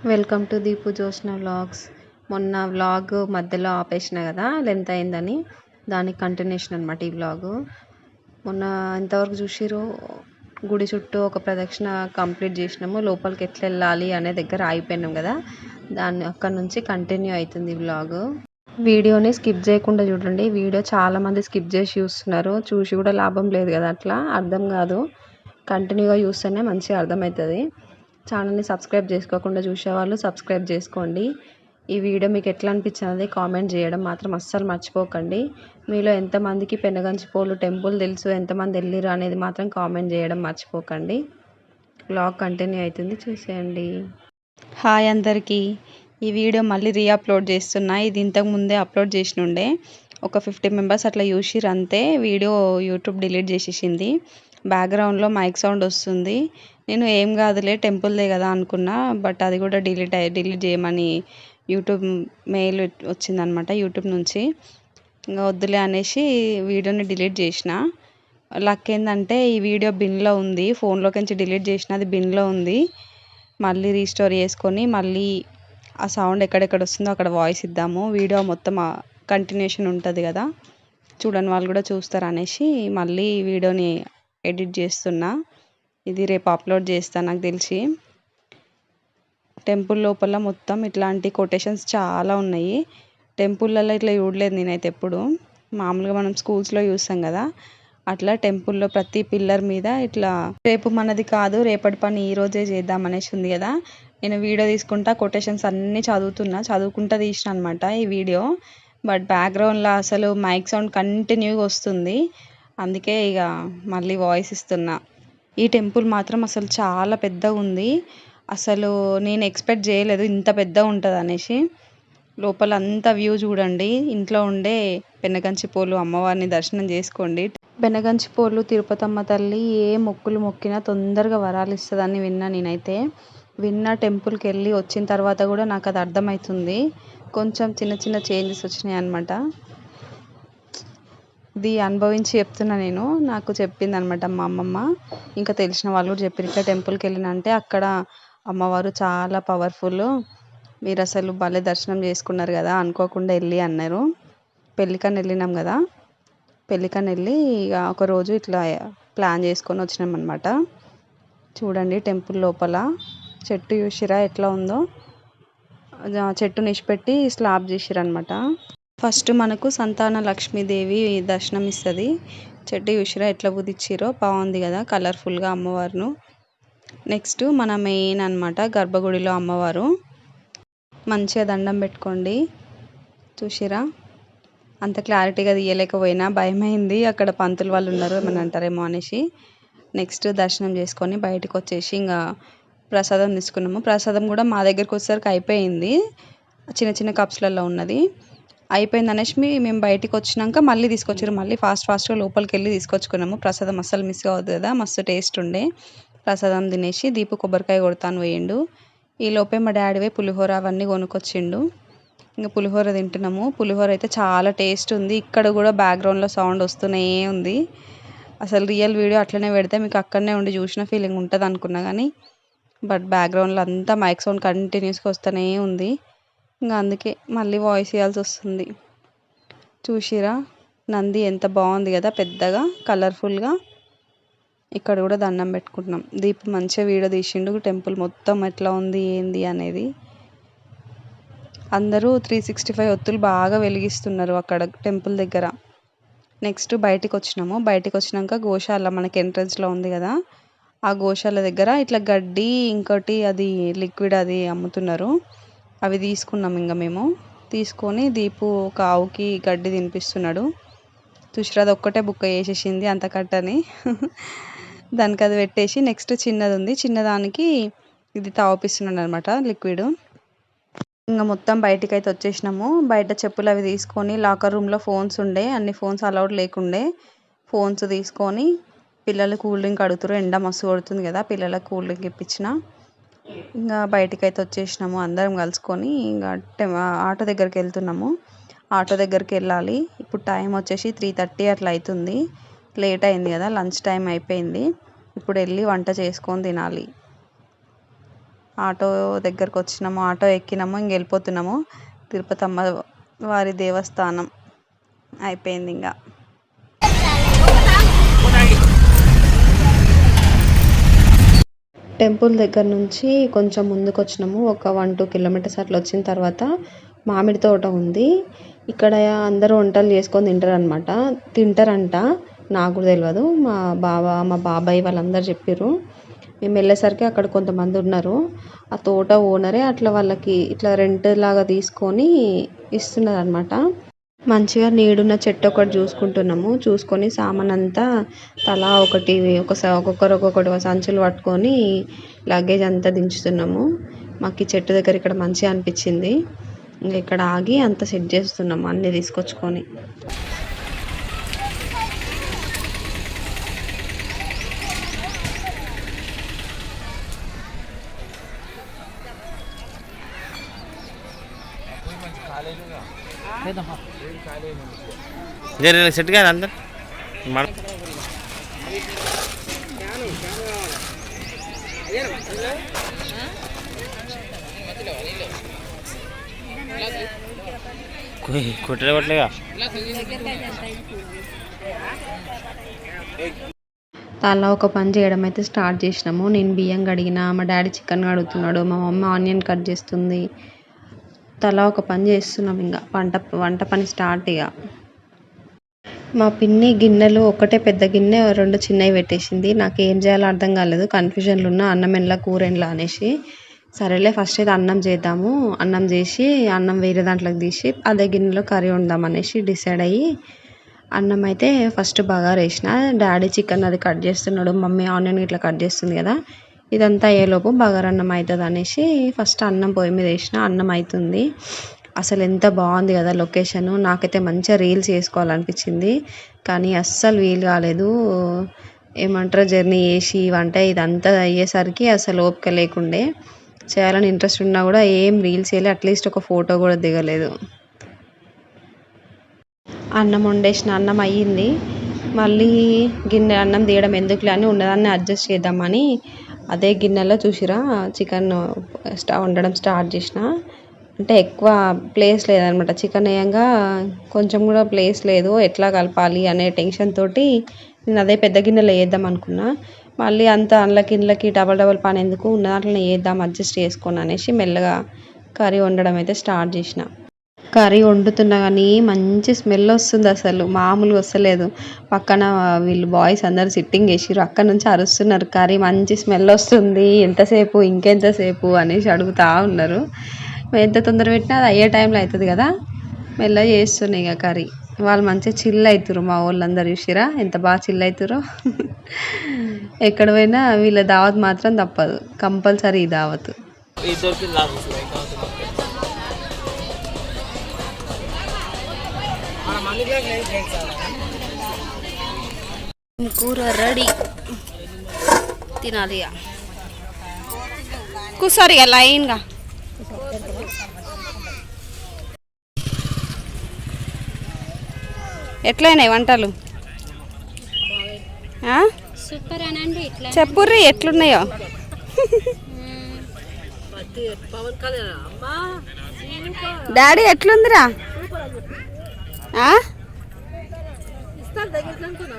Welcome to Deepu Joshna vlogs. మొన్న vlog మధ్యలో ఆపేసిన కదా లెంత్ అయిందని. దానికి కంటిన్యూషన్ అనమాట ఈ వ్లాగ్. మొన్న ఎంతవరకు చూసిరు గుడి చుట్టూ ఒక ప్రదక్షిణ కంప్లీట్ చేసినాము. లోపలికి ఎట్లా వెళ్ళాలి అనే దగ్గర ఆగిపోయినాం కదా. దాన్ని అక్కడ నుంచి కంటిన్యూ అవుతుంది వ్లాగ్. వీడియోని స్కిప్ చేయకుండా చూడండి. వీడియో చాలా మంది స్కిప్ చేసి చూస్తున్నారు. చూసి కూడా లాభం లేదు కదా అట్లా. అర్థం కాదు. కంటిన్యూగా చూస్తేనే మంచిగా అర్థమవుతుంది. ఛానల్ని సబ్స్క్రైబ్ చేసుకోకుండా చూసేవాళ్ళు సబ్స్క్రైబ్ చేసుకోండి. ఈ వీడియో మీకు ఎట్లా అనిపించినది కామెంట్ చేయడం మాత్రం అస్సలు మర్చిపోకండి. మీలో ఎంతమందికి పెనగంచిపోలు టెంపుల్ తెలుసు ఎంతమంది వెళ్ళిరు అనేది మాత్రం కామెంట్ చేయడం మర్చిపోకండి. బ్లాగ్ కంటిన్యూ అవుతుంది చూసేయండి. హాయ్ అందరికీ. ఈ వీడియో మళ్ళీ రీఅప్లోడ్ చేస్తున్నా. ఇది ఇంతకు ముందే అప్లోడ్ చేసినుండే. ఒక ఫిఫ్టీ మెంబర్స్ అట్లా చూసిర్రు అంతే. వీడియో యూట్యూబ్ డిలీట్ చేసేసింది. బ్యాక్గ్రౌండ్లో మైక్ సౌండ్ వస్తుంది. నేను ఏం కాదులే టెంపుల్దే కదా అనుకున్నా బట్ అది కూడా డిలీట్ అయ్యి డిలీట్ చేయమని యూట్యూబ్ మెయిల్ వచ్చిందనమాట యూట్యూబ్ నుంచి. ఇంకా వద్దులే అనేసి వీడియోని డిలీట్ చేసిన. లక్ ఏంటంటే ఈ వీడియో బిన్లో ఉంది. ఫోన్లోకి నుంచి డిలీట్ చేసిన అది బిన్లో ఉంది. మళ్ళీ రీస్టోర్ చేసుకొని మళ్ళీ ఆ సౌండ్ ఎక్కడెక్కడ వస్తుందో అక్కడ వాయిస్ ఇద్దాము. వీడియో మొత్తం కంటిన్యూషన్ ఉంటుంది కదా. చూడని వాళ్ళు కూడా చూస్తారు అనేసి మళ్ళీ వీడియోని ఎడిట్ చేస్తున్నా. ఇది రేపు అప్లోడ్ చేస్తాను నాకు తెలిసి. టెంపుల్ లోపల మొత్తం ఇట్లాంటి కొటేషన్స్ చాలా ఉన్నాయి. టెంపుల్లలో ఇట్లా చూడలేదు నేనైతే ఎప్పుడు. మామూలుగా మనం స్కూల్స్లో చూస్తాం కదా. అట్లా టెంపుల్లో ప్రతి పిల్లర్ మీద ఇట్లా రేపు మనది కాదు రేపటి పని ఈ రోజే చేద్దాం అనేసి ఉంది కదా. నేను వీడియో తీసుకుంటా కొటేషన్స్ అన్నీ చదువుతున్నా. చదువుకుంటా తీసిన అనమాట ఈ వీడియో. బట్ బ్యాక్గ్రౌండ్లో అసలు మైక్ సౌండ్ కంటిన్యూగా వస్తుంది. అందుకే ఇక మళ్ళీ వాయిస్ ఇస్తున్నా. ఈ టెంపుల్ మాత్రం అసలు చాలా పెద్దగా ఉంది. అసలు నేను ఎక్స్పెక్ట్ చేయలేదు ఇంత పెద్దగా ఉంటుంది అనేసి. లోపల అంతా వ్యూ చూడండి. ఇంట్లో ఉండే పెనగంచిపోలు అమ్మవారిని దర్శనం చేసుకోండి. పెనగంచిపోలు తిరుపతమ్మ తల్లి ఏ మొక్కులు మొక్కినా తొందరగా వరాలు ఇస్తుందని విన్నా నేనైతే. విన్న టెంపుల్కి వెళ్ళి వచ్చిన తర్వాత కూడా నాకు అది అర్థమవుతుంది. కొంచెం చిన్న చిన్న చేంజెస్ వచ్చినాయి అనమాట ఇది అనుభవించి చెప్తున్నా నేను. నాకు చెప్పింది అనమాట మా అమ్మమ్మ. ఇంకా తెలిసిన వాళ్ళు కూడా చెప్పారు ఇట్లా టెంపుల్కి వెళ్ళిన అంటే అక్కడ అమ్మవారు చాలా పవర్ఫుల్ మీరు అసలు భలే దర్శనం చేసుకున్నారు కదా అనుకోకుండా వెళ్ళి అన్నారు. పెళ్ళికని వెళ్ళినాం కదా. పెళ్ళికని వెళ్ళి ఇక ఒకరోజు ఇట్లా ప్లాన్ చేసుకొని వచ్చినాం అనమాట చూడండి టెంపుల్ లోపల. చెట్టు చూసిరా ఎట్లా ఉందో. చెట్టు నిష్పెట్టి స్లాబ్ చేసిరనమాట ఫస్ట్ మనకు సంతాన లక్ష్మీదేవి దర్శనం ఇస్తుంది చెట్టు చూసిరా ఎట్లా కుదిచ్చిరో బాగుంది కదా కలర్ఫుల్గా అమ్మవారును. నెక్స్ట్ మన మెయిన్ అనమాట గర్భగుడిలో అమ్మవారు. మంచిగా దండం పెట్టుకోండి. చూసిరా? అంత క్లారిటీగా తీయలేకపోయినా భయమైంది. అక్కడ పంతులు వాళ్ళు ఉన్నారు ఏమని అంటారేమో అనేసి. నెక్స్ట్ దర్శనం చేసుకొని బయటకు వచ్చేసి ఇంకా ప్రసాదం తీసుకున్నాము. ప్రసాదం కూడా మా దగ్గరికి వచ్చేసరికి అయిపోయింది. చిన్న చిన్న కప్స్లలో ఉన్నది. అయిపోయింది అనేసి మేము బయటికి వచ్చినాక మళ్ళీ తీసుకొచ్చారు. మళ్ళీ ఫాస్ట్ ఫాస్ట్గా లోపలికి వెళ్ళి తీసుకొచ్చుకున్నాము. ప్రసాదం అస్సలు మిస్ కావద్దు కదా మస్తు టేస్ట్ ఉండే. ప్రసాదం తినేసి దీపు కొబ్బరికాయ కొడతాను పోయిండు లోపే మా డాడీ పులిహోర అవన్నీ కొనుక్కొచ్చిండు. ఇంకా పులిహోర తింటున్నాము. పులిహోర అయితే చాలా టేస్ట్ ఉంది. ఇక్కడ కూడా బ్యాక్గ్రౌండ్లో సౌండ్ వస్తూనే ఉంది. అసలు రియల్ వీడియో అట్లనే పెడితే మీకు అక్కడనే ఉండి చూసిన ఫీలింగ్ ఉంటుంది అనుకున్నా కానీ బట్ బ్యాక్గ్రౌండ్లో అంతా మైక్ సౌండ్ కంటిన్యూస్గా వస్తూనే ఉంది. ఇంకా అందుకే మళ్ళీ వాయిస్ ఇవ్వాల్సి వస్తుంది. చూసిరా? నంది ఎంత బాగుంది కదా పెద్దగా కలర్ఫుల్గా. ఇక్కడ కూడా దండం పెట్టుకుంటున్నాం. దీప్ మంచిగా వీడియో తీసిండు. టెంపుల్ మొత్తం ఎట్లా ఉంది ఏంది అనేది. అందరూ త్రీ సిక్స్టీ ఫైవ్ ఒత్తులు బాగా వెలిగిస్తున్నారు అక్కడ టెంపుల్ దగ్గర. నెక్స్ట్ బయటికి వచ్చినాము బయటికి వచ్చినాక గోశాల మనకి ఎంట్రన్స్లో ఉంది కదా. ఆ గోశాల దగ్గర ఇట్లా గడ్డి ఇంకోటి అది లిక్విడ్ అది అమ్ముతున్నారు. అవి తీసుకున్నాం ఇంకా మేము. తీసుకొని దీపు ఒక ఆవుకి గడ్డి తినిపిస్తున్నాడు. చూసిరా ఒక్కటే బుక్క చేసేసింది అంత కట్టని. దానికి అది పెట్టేసి నెక్స్ట్ చిన్నది ఉంది చిన్నదానికి ఇది తాగిస్తున్నాడు అనమాట లిక్విడ్. ఇంకా మొత్తం బయటికి అయితే వచ్చేసినాము. బయట చెప్పులు అవి తీసుకొని లాకర్ రూమ్లో ఫోన్స్ ఉండే. అన్ని ఫోన్స్ అలౌడ్ లేకుండే. ఫోన్స్ తీసుకొని పిల్లలు కూల్ డ్రింక్ అడుగుతారు. ఎండ మస్తు కొడుతుంది కదా పిల్లలకు కూల్ డ్రింక్ ఇప్పించిన. ఇంకా బయటికి అయితే వచ్చేసినాము. అందరం కలుసుకొని ఇంకా ఆటో దగ్గరికి వెళ్తున్నాము. ఆటో దగ్గరికి వెళ్ళాలి. ఇప్పుడు టైం వచ్చేసి త్రీ థర్టీ అట్లా అవుతుంది లేట్ అయింది కదా లంచ్ టైం అయిపోయింది. ఇప్పుడు వెళ్ళి వంట చేసుకొని తినాలి. ఆటో దగ్గరకు వచ్చినాము. ఆటో ఎక్కినాము. ఇంక వెళ్ళిపోతున్నాము. తిరుపతి అమ్మ వారి దేవస్థానం అయిపోయింది ఇంకా. టెంపుల్ దగ్గర నుంచి కొంచెం ముందుకు వచ్చినాము ఒక వన్ టూ కిలోమీటర్స్ అట్లా వచ్చిన తర్వాత మామిడి తోట ఉంది. ఇక్కడ అందరూ వంటలు చేసుకొని తింటారు అనమాట తింటారంట. నాకు కూడా తెలియదు మా బావ మా బాబాయ్ వాళ్ళందరూ చెప్పారు మేము వెళ్ళేసరికి అక్కడ కొంతమంది ఉన్నారు. ఆ తోట ఓనరే అట్లా వాళ్ళకి ఇట్లా రెంట్ లాగా తీసుకొని ఇస్తున్నారు అనమాట మంచిగా నీడున్న చెట్టు ఒకటి చూసుకుంటున్నాము. చూసుకొని సామాన్ అంతా తలా ఒకటి ఒక ఒక్కొక్కరు ఒక్కొక్కటి సంచులు పట్టుకొని లగేజ్ అంతా దించుతున్నాము. మాకు ఈ చెట్టు దగ్గర ఇక్కడ మంచిగా అనిపించింది. ఇంకా ఇక్కడ ఆగి అంత సెట్ చేస్తున్నాము అన్నీ తీసుకొచ్చుకొని. జర సెట్ కాదు అందరు. మన కుట్ర కొట్టలేగా? అలా ఒక పని చేయడం అయితే స్టార్ట్ చేసినాము. నేను బియ్యం కడిగిన మా డాడీ చికెన్ కడుగుతున్నాడు మా మమ్మీ ఆనియన్ కట్ చేస్తుంది. తలా ఒక పని చేస్తున్నాం ఇంకా వంట వంట పని స్టార్ట్ ఇక మా పిన్ని గిన్నెలు ఒకటే పెద్ద గిన్నె రెండు చిన్నవి పెట్టేసింది. నాకు ఏం చేయాలో అర్థం కాలేదు. కన్ఫ్యూజన్లు ఉన్న అన్నం ఎండ్లా కూర ఎండ్లా అనేసి. సరేలే ఫస్ట్ అయితే అన్నం చేద్దాము. అన్నం చేసి అన్నం వేరే దాంట్లోకి తీసి అదే గిన్నెలో కర్రీ వండుదాం అనేసి డిసైడ్ అయ్యి అన్నం అయితే ఫస్ట్ బగారేసిన. డాడీ చికెన్ అది కట్ చేస్తున్నాడు. మమ్మీ ఆనియన్ ఇట్లా కట్ చేస్తుంది కదా. ఇదంతా అయ్యేలోపు బగారా అన్నం అవుతుంది అనేసి ఫస్ట్ అన్నం పొయ్యి మీద వేసిన అన్నం అవుతుంది అసలు ఎంత బాగుంది కదా లొకేషన్. నాకైతే మంచిగా రీల్స్ చేసుకోవాలనిపించింది. కానీ అస్సలు వీలు కాలేదు. ఏమంటారు జర్నీ చేసి వంట ఇదంతా అయ్యేసరికి అసలు ఓపిక లేకుండే. చేయాలని ఇంట్రెస్ట్ ఉన్నా కూడా ఏం రీల్స్ చేయలే అట్లీస్ట్ ఒక ఫోటో కూడా దిగలేదు. అన్నం వండేసిన అన్నం అయ్యింది. మళ్ళీ గిన్నె అన్నం తీయడం ఎందుకులే అని ఉన్నదాన్ని అడ్జస్ట్ చేద్దామని అదే గిన్నెలో చూసిరా? చికెన్ స్టా వండడం స్టార్ట్ చేసిన. అంటే ఎక్కువ ప్లేస్ లేదనమాట. చికెన్ వేయంగా కొంచెం కూడా ప్లేస్ లేదు. ఎట్లా కలపాలి అనే టెన్షన్ తోటి నేను అదే పెద్ద గిన్నెలో వేద్దాం అనుకున్నా. మళ్ళీ అంత అందులోకి ఇండ్లకి డబల్ డబల్ పని ఎందుకు? ఉన్న దాంట్లో వేద్దాం అడ్జస్ట్ చేసుకొని అనేసి మెల్లగా కర్రీ వండడం అయితే స్టార్ట్ చేసిన. కర్రీ వండుతున్నా కానీ మంచి స్మెల్ వస్తుంది అసలు మామూలుగా వస్తలేదు. పక్కన వీళ్ళు బాయ్స్ అందరు సిట్టింగ్ వేసిర్రు అక్కడ నుంచి అరుస్తున్నారు కర్రీ మంచి స్మెల్ వస్తుంది ఎంతసేపు ఇంకెంతసేపు? అనేసి అడుగుతా ఉన్నారు. ఎంత తొందర పెట్టినా అది అయ్యే టైంలో అవుతుంది కదా? మెల్ల చేస్తున్నాయి ఇక కర్రీ. వాళ్ళు మంచిగా చిల్ అవుతారు మా వాళ్ళందరూ చూసిరా ఎంత బాగా చిల్ అవుతారో ఎక్కడ పోయినా వీళ్ళ దావత్ మాత్రం తప్పదు కంపల్సరీ ఈ దావత్. కూర రెడీ. తినాలి ఇక కూర్చోరు ఇక లైన్గా. ఎట్లయినాయి వంటలు? ఆ? సూపర్ అనండి చెప్పుర్రి ఎట్లున్నాయో? డాడీ ఎట్లుందిరా?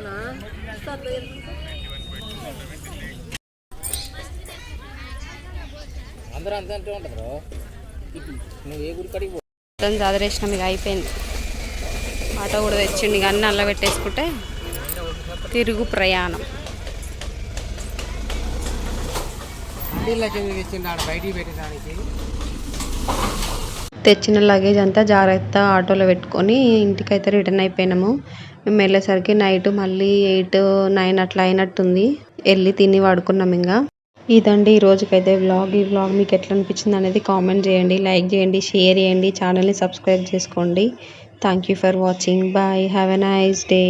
ఆ? అందరూ అంతే అంటే ఉంటారు నువ్వు ఏ గుడి కడిగి మొత్తం చదిరేసినాం ఇక అయిపోయింది. ఆటో కూడా తెచ్చిండి ఇక అన్నీ అల్ల పెట్టేసుకుంటే తిరుగు ప్రయాణం. బయటికి పెట్టడానికి తెచ్చిన లగేజ్ అంతా జాగ్రత్త ఆటోలో పెట్టుకొని ఇంటికైతే రిటర్న్ అయిపోయినాము. మేము వెళ్ళేసరికి నైట్ మళ్ళీ ఎయిట్ నైన్ అట్లా అయినట్టుంది. వెళ్ళి తిని పడుకున్నాం ఇంకా ఇదండి ఈ రోజుకైతే వ్లాగ్ ఈ వ్లాగ్ మీకు ఎట్లా అనిపించింది అనేది కామెంట్ చేయండి లైక్ చేయండి షేర్ చేయండి ఛానల్ని సబ్స్క్రైబ్ చేసుకోండి. Thank you for watching bye have a nice day